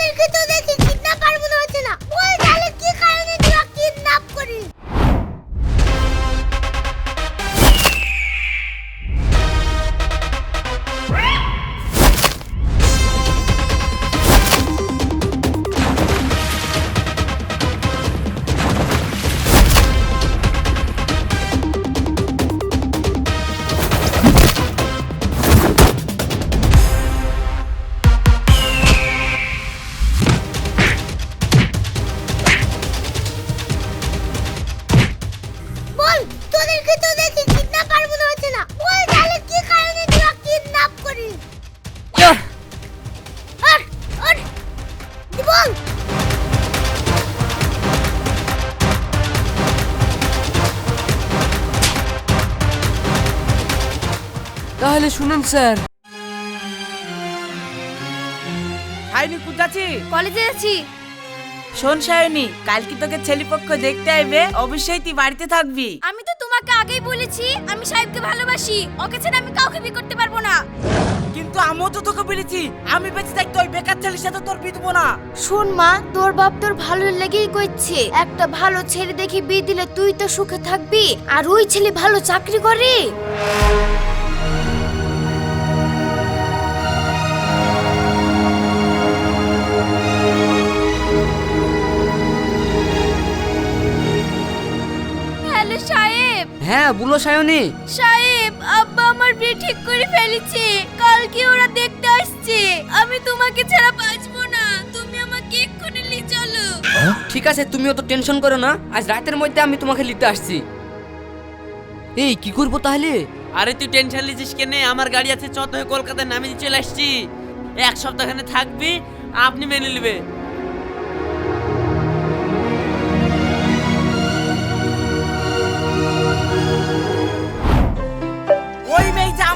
তোদেরকে তো দেখি তাহলে শুনুন স্যার। হাইনি কুদাচ্ছি কলেজে আছি। শোন সায়নি কালকে তোকে ছেলেপক্ষ দেখতে আইবে অবশ্যই তুই বাড়িতে থাকবি। আমি তো তোমাকে আগেই বলেছি আমি সাহেবকে ভালোবাসি। ওকে ছাড়া আমি কাউকে বিয়ে করতে পারব না। কিন্তু আমিও তো তোকে বলেছি আমি বেঁচে থাকতে ওই বেকার ছেলের সাথে তোর বিয়ে দেবো না। শোন মা তোর বাপ তোর ভালো লেগেই করছে। একটা ভালো ছেলে দেখি বিয়ে দিলে তুই তো সুখে থাকবি আর ওই ছেলে ভালো চাকরি করে। হ্যাঁ বলো সায়নী। সাহেব আব্বা আমার বিয়ে ঠিক করে ফেলেছে। কালকে ওরা দেখতে আসছে। আমি তোমাকে ছাড়া বাঁচবো না। তুমি আমাকে এক্ষুনি নিয়ে চলো। ঠিক আছে তুমিও তো টেনশন করো না। আজ রাতের মধ্যে আমি তোমাকে নিতে আসছি। এই কি করব তাহলে? আরে তুই টেনশন লিছিস কেনে? আমার গাড়ি আছে চত হয়ে কলকাতায় নামে দিয়ে চলে আসছি। এক সপ্তাহখানে থাকবি আপনি মেনে নেবে।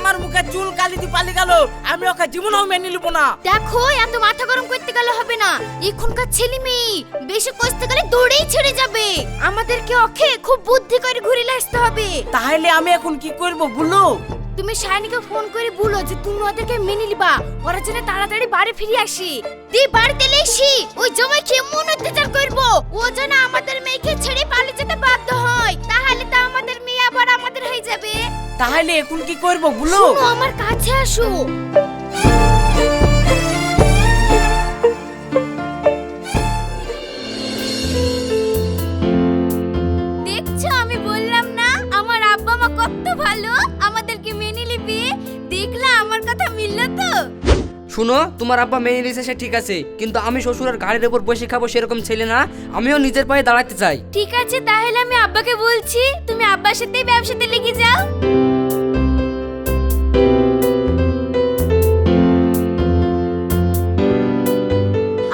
আমার মুখে চুল কালি দিয়ে পালিয়ে গেল আমি ওকে জীবনেও মেনে নিব না। দেখো এত মাথা গরম করতে গেলে হবে না। এখনকার ছেলে মেয়ে বেশি কষতে গেলে দৌড়েই ছেড়ে যাবে। আমাদেরকে ওকে খুব বুদ্ধি করে ঘুরে আসতে হবে। তাহলে আমি এখন কি করব বলো? তুমি শাইনিকে ফোন করে বলো যে তুমি ওদেরকে মেনে নিবা। ওরা যেন তাড়াতাড়ি বাড়ি ফিরে আসি। তুই বাড়িতে এসি। ওই জমাই কেমন অত্যাচার করব? ও যেন আমাদের মেয়েকে ছেড়ে পালিয়ে যেতে বাধ্য হয়। তাহলে তো আমাদের মেয়ে আবার আমাদের হয়ে যাবে। তাহলে এখন কি করব বলো? আমার কাছে আসো। শুনো তোমার আব্বা মেনে নিয়েছে সে ঠিক আছে। কিন্তু আমি শ্বশুরের গাড়ির উপর বসে খাব সেরকম ছেলে না আমিও নিজের পায়ে দাঁড়াতে চাই। ঠিক আছে তাহলে আমি আব্বাকে বলছি তুমি আব্বার সাথেই ব্যবসাতে লেগে যাও।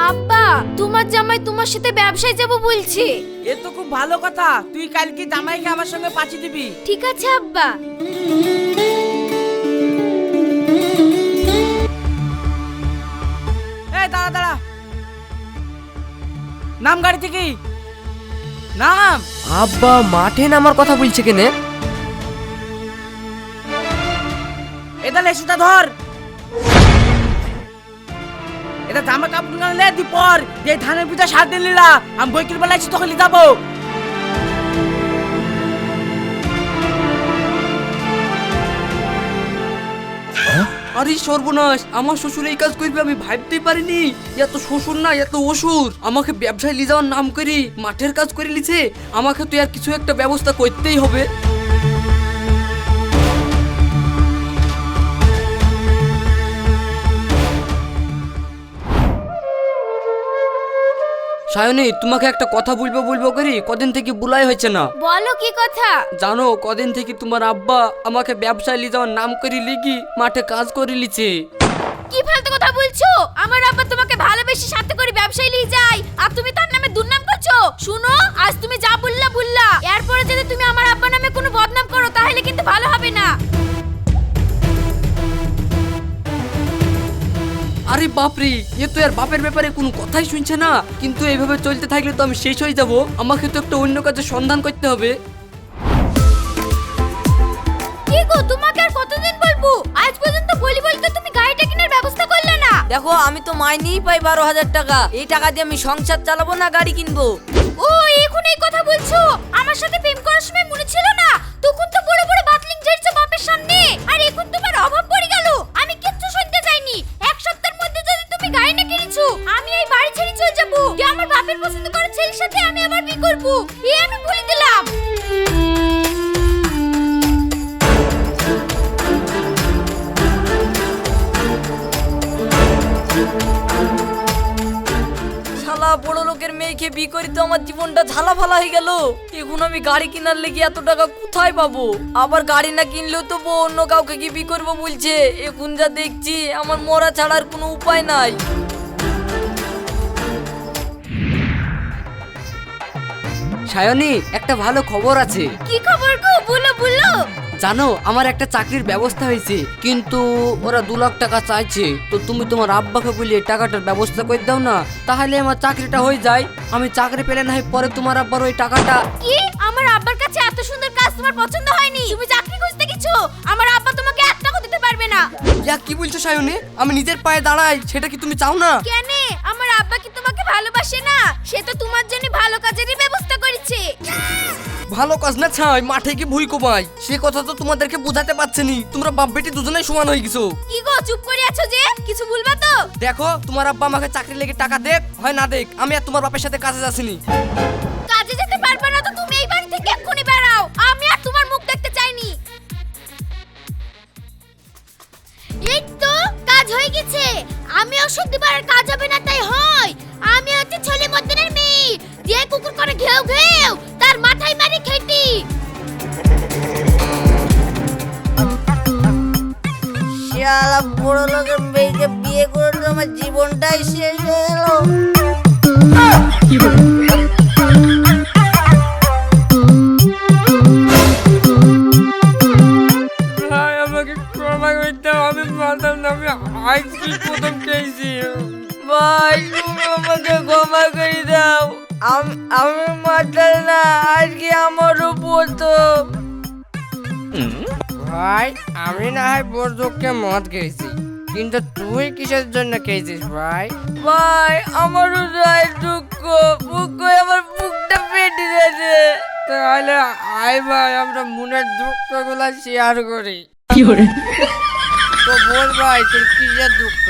আব্বা তোমার জামাই তোমার সাথে ব্যবসায় যাব বলছে। এ তো খুব ভালো কথা তুই কালকে জামাইকে আমার সঙ্গে পাঠিয়ে দিবি। ঠিক আছে আব্বা। নাম গাড়ি থেকে নাম? আব্বা মাঠে নামার কথা বলছে কেনে? এটা লেসুটা ধর। এটা জামা কাপড় না লে দি পর। যে ধানের পিঠা সার দিন লীলা আমি বইকির বেলাইছি তখন যাব। আরে সর্বনাশ, আমার শ্বশুর এই কাজ করবে, আমি ভাবতেই পারিনি। এত শ্বশুর না, এত অসুর। আমাকে ব্যবসায় নিয়ে যাওয়ার নাম করি মাঠের কাজ করে লিছে আমাকে তো আর কিছু একটা ব্যবস্থা করতেই হবে। সায়নী তোমাকে একটা কথা বলব বলব করি? কদিন থেকে বুলাই হয়েছে না? বলো কি কথা? জানো কদিন থেকে তোমার আব্বা আমাকে ব্যবসায় নিয়ে যাওয়ার নাম করে লিগি মাঠে কাজ করে লিছে কি ফালতু কথা বলছো? আমার আব্বা তোমাকে ভালোবেসে সাথে করে ব্যবসায় নিয়ে যায়। বাপরে এ তো আর বাপের ব্যাপারে কোনো কথাই শুনছে না। কিন্তু এইভাবে চলতে থাকলে তো আমি শেষ হয়ে যাব। আমাকে তো একটা অন্য কাজে সন্ধান করতে হবে। কি গো তোমাকে আর কতদিন বলব? আজ পর্যন্ত বলি বলি তো তুমি গাড়িটা কেনার ব্যবস্থা করলে না। দেখো আমি তো মাইনেই পাই বারো হাজার টাকা। এই টাকা দিয়ে আমি সংসার চালাবো না গাড়ি কিনবো? ও এখন এই কথা বলছো? আমার সাথে প্রেম করার সময় মনে ছিল না? তখন তো বড় বড় বাতলিং ঝেড়ছো বাপের সামনে। আর এখন তোমার অভাব পড়ে গাড়ি না কিনেছো আমি এই বাড়ি ছেড়ে চলে যাব। যে আমার বাপের পছন্দ করা ছেলের সাথে আমি আবার বিয়ে করব। এই আমি বলে দিলাম শালা বড় লোকের মেয়েকে বিয়ে করি তো আমার জীবনটা ঝালা ফালা হয়ে গেল। এখন আমি গাড়ি কেনার লেগে এত টাকা কোথায় পাবো? আবার গাড়ি না কিনলেও তো বউ অন্য কাউকে কি বিয়ে করব বলছে। এখন যা দেখছি আমার মরা ছাড়ার কোনো উপায় নাই। সায়নী একটা ভালো খবর আছে। কি খবর গো? বলো বলো। জানো, আমার একটা চাকরির ব্যবস্থা হয়েছে, কিন্তু ওরা দু লাখ টাকা চাইছে। তো তুমি তোমার আব্বাকে বলিয়ে টাকাটার ব্যবস্থা করে দাও না, তাহলে আমার চাকরিটা হয়ে যায়। আমি চাকরি পেলে না হয় পরে তোমার আব্বার ওই টাকাটা কি? আমার আব্বার কাছে এত সুন্দর কাজ তোমার পছন্দ হয়নি? তুমি চাকরি খুঁজতে গেছো? আমার আব্বা দিতে পারবে না। ইয়া কি বলছো সায়নী? আমি নিজের পায়ে দাঁড়াই সেটা কি তুমি চাও না? কেনে? আমার আব্বা কি তোমাকে ভালোবাসে না? সে তো তোমার জন্য ভালো কাজেরই ব্যবস্থা করেছে। ভালো কাজ না ছাই মাঠে কি ভুই কমাই। সে কথা তো তোমাদেরকে বোঝাতে পারছেনি। তোমরা বাপ বেটি দুজনেই সমান হয়ে গেছো। কি গো চুপ করে আছো যে? কিছু বলবা তো? দেখো তোমার আব্বা আমাকে চাকরি লেগে টাকা দেখ হয় না দেখ আমি আর তোমার বাপের সাথে কাজে যাচ্ছিনি কাজ হয়ে গেছে। আমি ওষুধ দিবার কাজ হবে না তাই হয়। আমি হচ্ছে ছেলে মদ্দনের মেয়ে। যে কুকুর করে ঘেউ ঘেউ তার মাথায় মারি খেটি। শালা বড় লোকের মেয়েকে বিয়ে করে তো আমার জীবনটাই শেষ হয়ে গেল। আমি প্রথম খেয়েছি ভাই তুমি আমাকে ক্ষমা করে দাও। আম- মাতাল না আজকে আমারও প্রথম ভাই আমি না হয় বর্ধককে মদ খেয়েছি কিন্তু তুই কিসের জন্য খেয়েছিস ভাই? ভাই আমারও যাই দুঃখ বুক আমার বুকটা পেটে গেছে। তাহলে আয় ভাই আমরা মনের দুঃখগুলো শেয়ার করি। তো বল ভাই তোর কিসের দুঃখ?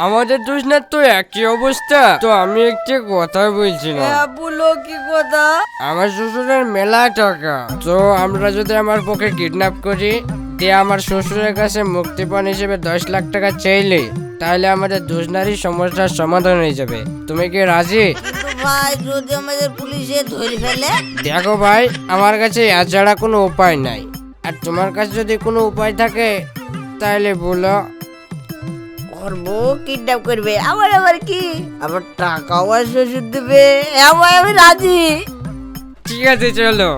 আমাদের দুজনের তো একই অবস্থা তো আমি একটি কথা বলছিলাম বলো কি কথা? আমার শ্বশুরের মেলা টাকা তো আমরা যদি আমার পক্ষে কিডন্যাপ করি দিয়ে আমার শ্বশুরের কাছে মুক্তিপণ হিসেবে দশ লাখ টাকা চাইলে তাহলে আমাদের দুজনারই সমস্যার সমাধান হয়ে যাবে। তুমি কি রাজি? ভাই যদি আমাদের পুলিশে ধরে ফেলে? দেখো ভাই আমার কাছে এছাড়া কোনো উপায় নাই। আর তোমার কাছে যদি কোনো উপায় থাকে তাহলে বলো। ওর বউ কিডন্যাপ করবে। আবার আবার কি? আবার টাকাও আর শ্বশুর দেবে। আমি রাজি। ঠিক আছে চলো।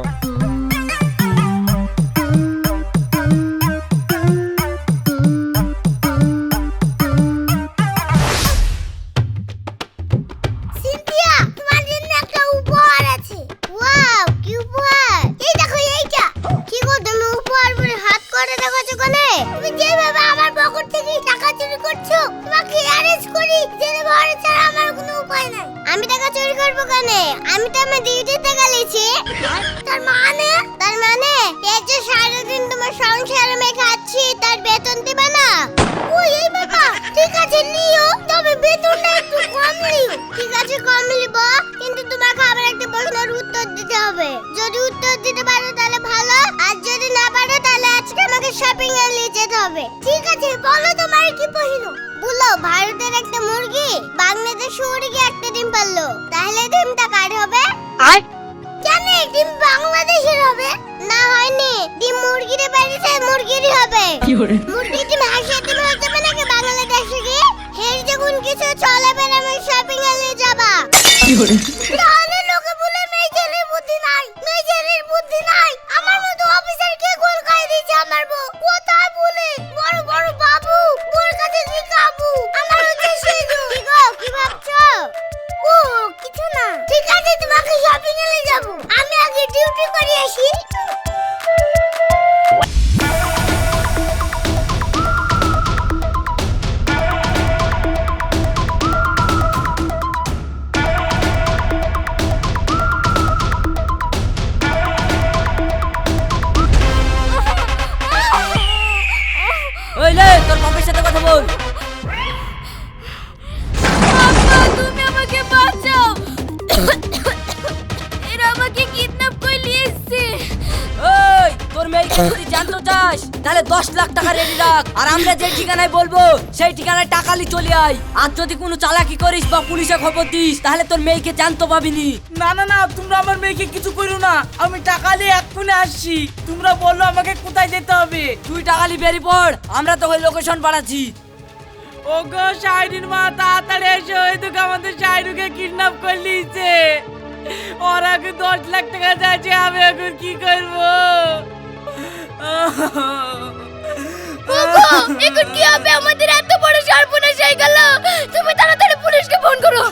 করে দেখাচ্ছো কোনে তুমি যেভাবে আমার পকেট থেকে টাকা চুরি করছ, তোমাকে অ্যারেস্ট করি, জেলে ভরে ছাড়া আমার কোনো উপায় নাই। আমি টাকা চুরি করব কেনে? আমি তো আমার ডিউটি ডিউটিতে গেলেছি। তার মানে? তার মানে? এই যে সারাদিন তোমার সংসারে আমি খাচ্ছি, তার বেতন দিবা না? কিছু চলে বেড়ে আমি শপিং এ নিয়ে যাবা। মেয়েকে যদি জানতে চাস তাহলে দশ লাখ টাকা রেডি রাখ। আর আমরা যে ঠিকানায় বলব সেই ঠিকানায় টাকা লি চলে আয়। আর যদি কোনো চালাকি করিস বা পুলিশে খবর দিস তাহলে তোর মেয়েকে জানতে পাবিনি। না না না তোমরা আমার মেয়েকে কিছু করো না। আমি টাকা নিয়ে এক্ষুনি আসছি। তোমরা বলল আমাকে কোথায় যেতে হবে। তুই টাকা লি বেরিয়ে পড় আমরা তোকে লোকেশন পাঠাচ্ছি। ওগো শাইরিন মা তাড়াতাড়ি এসো। ওই তোকে আমাদের শাইরুকে কিডন্যাপ করে নিয়েছে। ওর দশ লাখ টাকা যাচ্ছে আমি এখন কি করব? ওগো এখন কি হবে? আমাদের এত বড় সর্বনাশ হয়ে গেল। তুমি তাড়াতাড়ি পুলিশকে ফোন করো।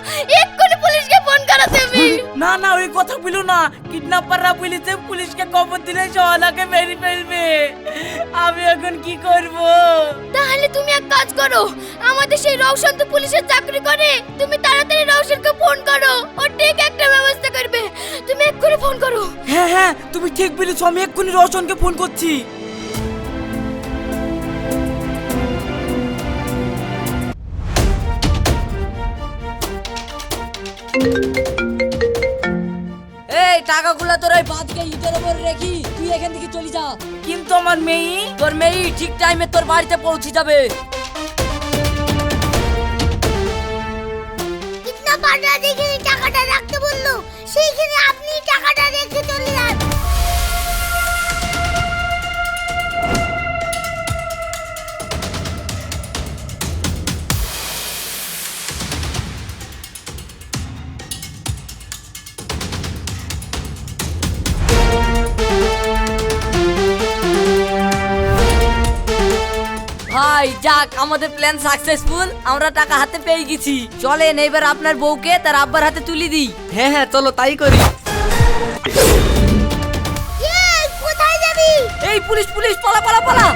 এক্ষুনি পুলিশকে ফোন করো তুমি। না না ওই কথা বলো না। কিডন্যাপাররা বলেছে পুলিশকে খবর দিলে সোহানাকে মেরে ফেলবে। আমি এখন কি করব? তাহলে তুমি এক কাজ করো। আমাদের সেই রওশন তো পুলিশের চাকরি করে। তুমি তাড়াতাড়ি তুমি ঠিক বলেছ আমি এক্ষুনি রোশনকে ফোন করছি। এই টাকাগুলো তোর ওই বাদকে ইটের উপর রেখি তুই এখান থেকে চলে যা। কিন্তু আমার মেয়ে? তোর মেয়ে ঠিক টাইমে তোর বাড়িতে পৌঁছে যাবে। ভাই যাক আমাদের প্ল্যান সাকসেসফুল আমরা টাকা হাতে পেয়ে গেছি। চলেন এবার আপনার বউকে তার আব্বার হাতে তুলে দিই। হ্যাঁ হ্যাঁ চলো তাই করি। কোথায় যাবি? এই পুলিশ পুলিশ পালা পালা পালা।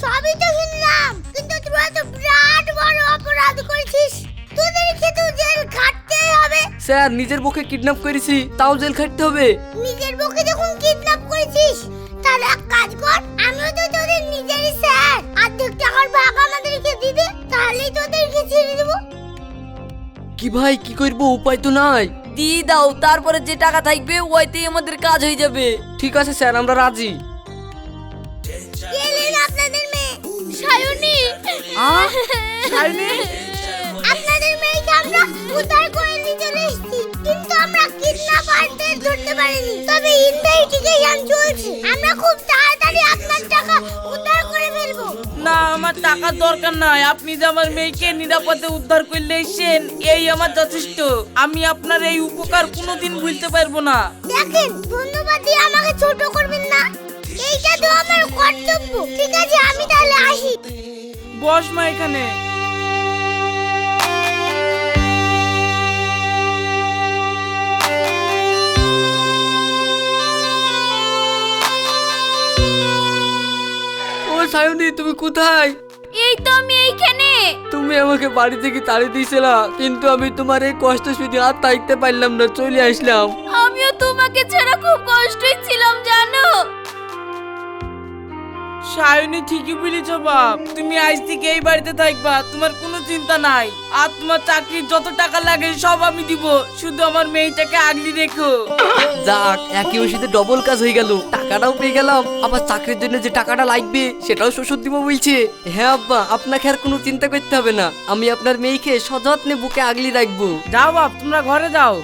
সবই তো শুনলাম কিন্তু তোরা তো বিরাট বড় অপরাধ করেছিস। তোদেরকে তো জেল খাটতেই হবে। স্যার নিজের পক্ষে কিডন্যাপ করেছি তাও জেল খাটতে হবে। নিজের বউকে যখন কিডন্যাপ করেছিস তাহলে এক কাজ কর আমিও তো তোদের নিজেরই স্যার। অর্ধেক টাকার ভাগ আমাদেরকে দিবে তাহলেই তোদেরকে ছেড়ে দেবো। কি ভাই কি করব? উপায় তো নাই। দিয়ে দাও তারপরে যে টাকা থাকবে ওইতেই আমাদের কাজ হয়ে যাবে। ঠিক আছে স্যার আমরা রাজি। গেলেন আপনাদের মেয়ে। সায়নী। সায়নী? ধরতে পারিনি। তবে ইনভেস্টিগেশন চলছে। আমরা খুব তাড়াতাড়ি আপনার টাকা উদ্ধার করে ফেলব। না আমার টাকার দরকার নাই। আপনি যে আমার মেয়েকে নিরাপদে উদ্ধার করলে এই আমার যথেষ্ট। আমি আপনার এই উপকার কোনোদিন ভুলতে পারব না। দেখেন ধন্যবাদ দিয়ে আমাকে ছোট করবেন না। এইটা তো আমার কর্তব্য। ঠিক আছে আমি তাহলে আসি। বস মা এখানে। সায়নী তুমি কোথায়? এই তো আমি এইখানে। তুমি আমাকে বাড়ি থেকে তাড়িয়ে দিয়েছিলা কিন্তু আমি তোমার এই কষ্ট শুধু আর থাকতে পারলাম না চলে আসলাম। আমিও তোমাকে ছাড়া খুব কষ্টই ছিলাম জানো? সায়নী ঠিকই বলেছ বাপ। তুমি আজ থেকে এই বাড়িতে থাকবা তোমার কোনো চিন্তা নাই। আর তোমার চাকরির যত টাকা লাগে সব আমি দিব শুধু আমার মেয়েটাকে আগলি রেখো। যাক একই ওষুধে ডবল কাজ হয়ে গেল। টাকাটাও পেয়ে গেলাম। আবার চাকরির জন্য যে টাকাটা লাগবে সেটাও শ্বশুর দিব বলছে। হ্যাঁ আব্বা আপনাকে আর কোনো চিন্তা করতে হবে না। আমি আপনার মেয়েকে সযত্নে বুকে আগলি রাখব। যাও বাপ তোমরা ঘরে যাও।